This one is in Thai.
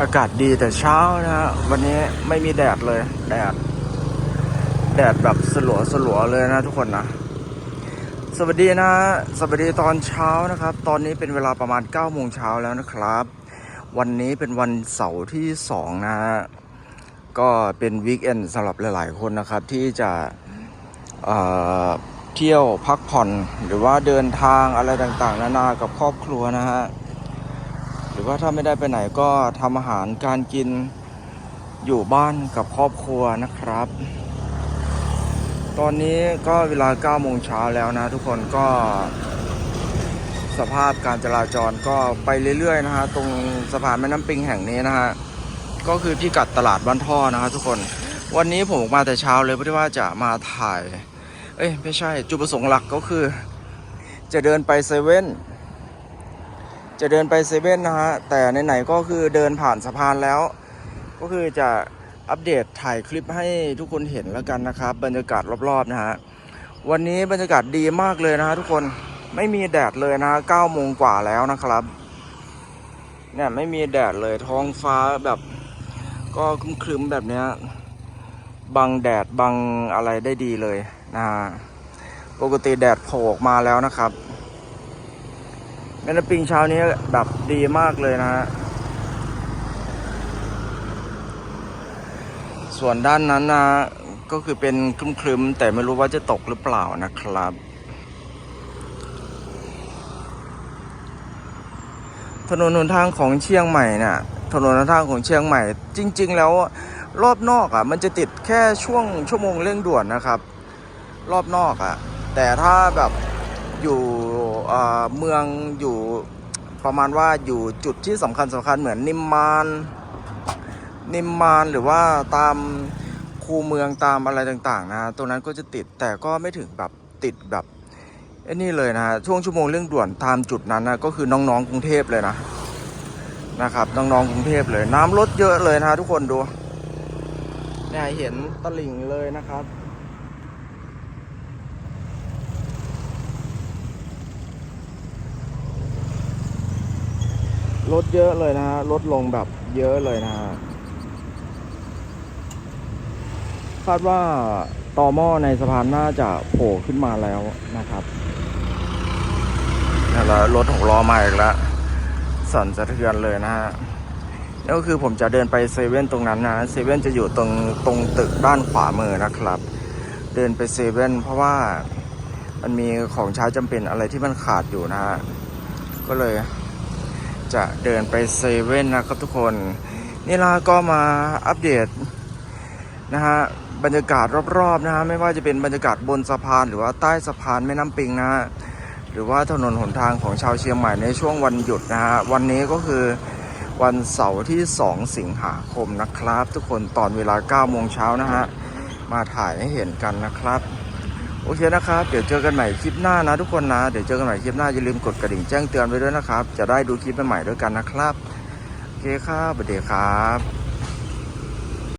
อากาศดีแต่เช้านะฮะวันนี้ไม่มีแดดเลย แดด แดดแบบสลัวสลัวเลยนะทุกคนนะ สวัสดีนะ สวัสดีตอนเช้านะครับ ตอนนี้เป็นเวลาประมาณ9ก้าโมงเช้าแล้วนะครับ วันนี้เป็นวันเสาร์ที่ 2 นะฮะ ก็เป็นวีคเอนด์สำหรับหลาย ๆ คนนะครับ ที่จะเเที่ยวพักผ่อนหรือว่าเดินทางอะไรต่างๆ นานากับครอบครัวนะฮะ รือว่าถ้าไม่ได้ไปไหนก็ทำอาหารการกินอยู่บ้านกับครอบครัวนะครับ ตอนนี้ก็เวลา9โมงเช้าแล้วนะ ทุกคนก็ สภาพการจราจรก็ไปเรื่อยๆนะฮะตรงสะพานแม่น้ำปิงแห่งนี้นะฮะก็คือพิกัดตลาดบ้านท่อนะฮะทุกคนวันนี้ผมออกมาแต่เช้าเลยเพื่อที่ว่าจะมาถ่าย เอ้ยไม่ใช่จุดประสงค์หลักก็คือ จะเดินไปเซเว่น จะเดินไปเซเว่นนะฮะ แต่ไหนๆก็คือเดินผ่านสะพานแล้ว ก็คือจะอัปเดตถ่ายคลิปให้ทุกคนเห็นแล้วกันนะครับ บรรยากาศรอบๆนะฮะ วันนี้บรรยากาศดีมากเลยนะฮะทุกคนไม่มีแดดเลยนะฮะเก้าโมงกว่าแล้วนะครับเนี่ยไม่มีแดดเลยท้องฟ้าแบบก็ครึ้มๆแบบเนี้ยบังแดดบังอะไรได้ดีเลยนะฮะปกติแดดโผล่ออกมาแล้วนะครับ แมนปิงเช้านี้แบบดีมากเลยนะฮะ ส่วนด้านนั้นนะก็คือเป็นคลึ้มๆแต่ไม่รู้ว่าจะตกหรือเปล่านะครับ ถนนหนทางของเชียงใหม่นี่ยถนนหนทางของเชียงใหม่ จริง ๆ แล้วรอบนอกอะ มันจะติดแค่ช่วงชั่วโมงเร่งด่วนนะครับ รอบนอกอะ แต่ถ้าแบบ อยู่เมืองอยู่ประมาณว่าอยู่จุดที่สำคัญสำคัญเหมือนนิมมาน นิมมานหรือว่าตามคูเมืองตามอะไรต่างๆนะตรงนั้นก็จะติดแต่ก็ไม่ถึงแบบติดแบบไอ้นี่เลยนะช่วงชั่วโมงเรื่องด่วนตามจุดนั้นนะก็คือน้องๆกรุงเทพเลยนะนะครับน้องๆกรุงเทพเลย น้ำลดเยอะเลยนะทุกคนดูเนี่ยเห็นตลิ่งเลยนะครับ ลดเยอะเลยนะฮะลดลงแบบเยอะเลยนะฮะคาดว่าต่อหม้อในสะพานน่าจะโผล่ขึ้นมาแล้วนะครับนี่แหละรถหกล้อมาอีกแล้วสั่นสะเทือนเลยนะฮะนี่ก็คือผมจะเดินไปเซเว่นตรงนั้นนะเซเว่นจะอยู่ตรงตรงตึกด้านขวามือนะครับ เดินไปเซเว่นเพราะว่ามันมีของใช้จำเป็นอะไรที่มันขาดอยู่นะฮะก็เลย จะเดินไปเซเว่นนะครับทุกคนนี่ล่ะก็มาอัปเดตนะฮะบรรยากาศรอบๆนะฮะไม่ว่าจะเป็นบรรยากาศบนสะพาน หรือว่าใต้สะพานแม่น้ำปิงนะฮะหรือว่าถนนหนทางของชาวเชียงใหม่ในช่วงวันหยุดนะฮะวันนี้ก็คือวันเสาร์ที่ 2 สิงหาคมนะครับ ทุกคนตอนเวลา9โมงเช้านะฮะมาถ่ายให้เห็นกันนะครับ โอเคนะครับ เดี๋ยวเจอกันใหม่คลิปหน้านะทุกคนนะ เดี๋ยวเจอกันใหม่คลิปหน้าอย่าลืมกดกระดิ่งแจ้งเตือนไว้ด้วยนะครับ จะได้ดูคลิปใหม่ๆด้วยกันนะครับ โอเคครับสวัสดีครับ